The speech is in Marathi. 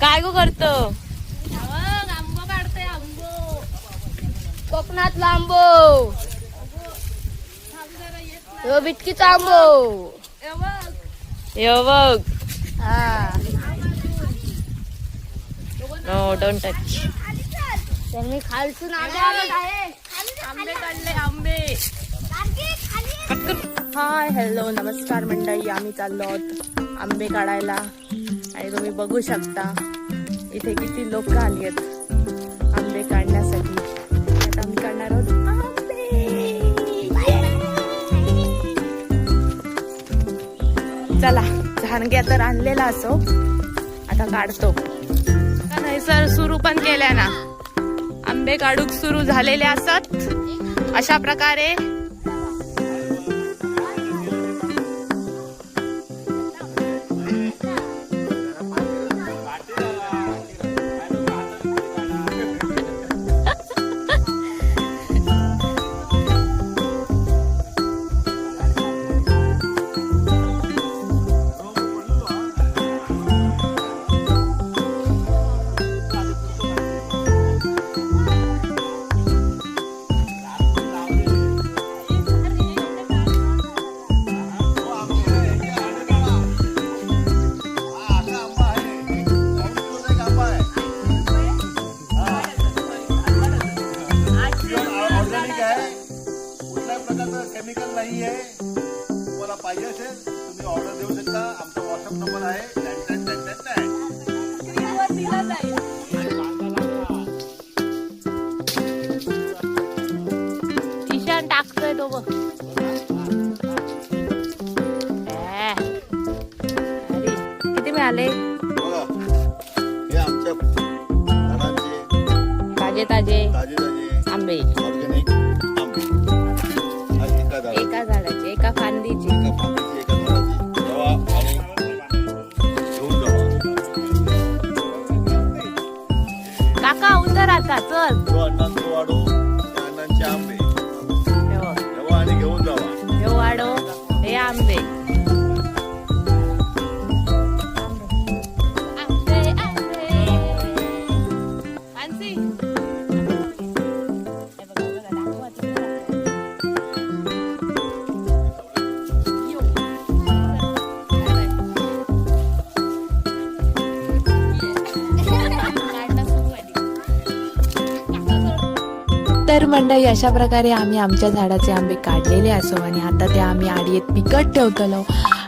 काय गो करतो? आंबो काढते आंबो. कोकणातला आंबो. ह्यो बिटकीचा आंबो. यो बघ. हा. नो डोंट टच मी खालसून आंबे काढले आंबे. हाय हॅलो नमस्कार मंडळी. आम्ही चाललो आहोत आंबे काढायला. आणि तुम्ही बघू शकता इथे किती लोक आली आहेत आंबे काढण्यासाठी. आता आम्ही काढणार आहोत. चला झानग्या तर आणलेला असो. आता काढतो. नाही सर सुरू पण केल्या ना. आंबे काढूक सुरू झालेले असत. अशा प्रकारे प्रकारचं केमिकल नाही आहे तुम्हाला पाहिजे असेल तुम्ही ऑर्डर देऊ शकता. आमचा व्हॉट्सअप नंबर आहे. ईशान टाकतोय तो बघ. ए, अरे, किती मिळाले? बघा हे आमच्या झाडांचे ताजे ताजे. ताजे ताजे. आंबे. ऑर्गॅनिक काका उंदर आता चल. जो अण्णांचा वाढो. त्या अण्णांचे आंबे. आणि घेऊन जावा. हे वाडो हे आंबे. तर मंडळी अशा प्रकारे आम्ही आमच्या झाडाचे आंबे काढलेले असो आणि आता ते आम्ही आडीत पिकट ठेवतलो.